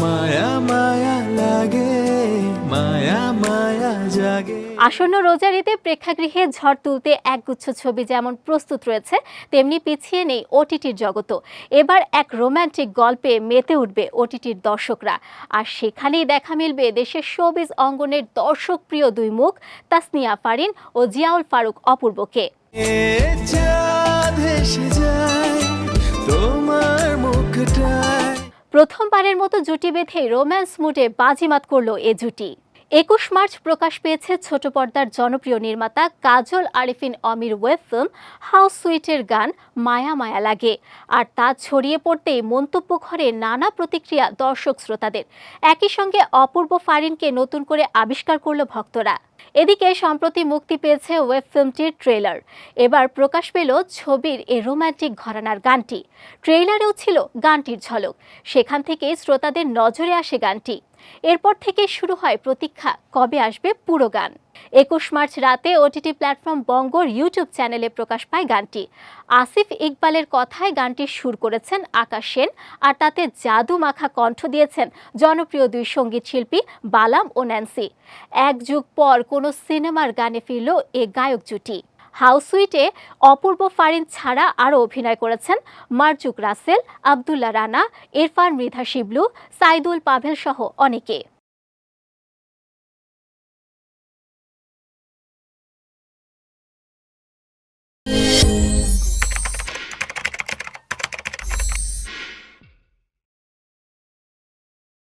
মায়া মায়া লাগে মায়া মায়া জাগে। আসন্ন রোজার ঈদে প্রেক্ষাগৃহে ঝড় তুলতে একগুচ্ছ ছবি যেমন প্রস্তুত রয়েছে তেমনি পিছিয়ে নেই ওটিটির জগতও এবার এক রোমান্টিক গল্পে মেতে উঠবে ওটিটির দর্শকরা। আর সেখানেই দেখা মিলবে দেশের শোবিজ অঙ্গনের দর্শকপ্রিয় দুই মুখ তাসনিয়া ফারিন ও জিয়াউল ফারুক অপূর্বকে। চাঁদ প্রথমবারের মতো জুটি বেঁধে রোম্যান্স মুডে বাজিমাত করল এ জুটি। একুশ মার্চ প্রকাশ পেয়েছে ছোট পর্দার জনপ্রিয় নির্মাতা কাজল আরিফিন অমির ওয়েব ফিল্ম হাউস সুইটের গান মায়া মায়া লাগে। আর তা ছড়িয়ে পড়তেই মন্তব্য ঘরে নানা প্রতিক্রিয়া দর্শক শ্রোতাদের। একই সঙ্গে অপূর্ব ফারিনকে নতুন করে আবিষ্কার করল ভক্তরা। এদিকে সম্প্রতি মুক্তি পেয়েছে ওয়েব ফিল্মটির ট্রেলার এবার প্রকাশ পেল ছবির এ রোমান্টিক ঘরানার গানটি। ট্রেলারেও ছিল গানটির ঝলক। সেখান থেকেই শ্রোতাদের নজরে আসে গানটি। এরপর থেকে শুরু হয় প্রতীক্ষা, কবে আসবে পুরো গান? একুশ মার্চ রাতে ওটিটি প্ল্যাটফর্ম বঙ্গর ইউটিউব চ্যানেলে প্রকাশ পায় গানটি। আসিফ ইকবালের কথায় গানটির সুর করেছেন আকাশ সেন আর তাতে জাদু মাখা কণ্ঠ দিয়েছেন জনপ্রিয় দুই সংগীত শিল্পী বালাম ও ন্যান্সি। এক যুগ পর কোনো সিনেমার গানে ফিরল এ গায়ক জুটি। হাউসুইটে অপূর্ব ফারিন ছাড়া আরও অভিনয় করেছেন মার্জুক রাসেল আবদুল্লা রানা, ইরফান মৃধা শিবলু, সাইদুল পাভেল সহ অনেকে।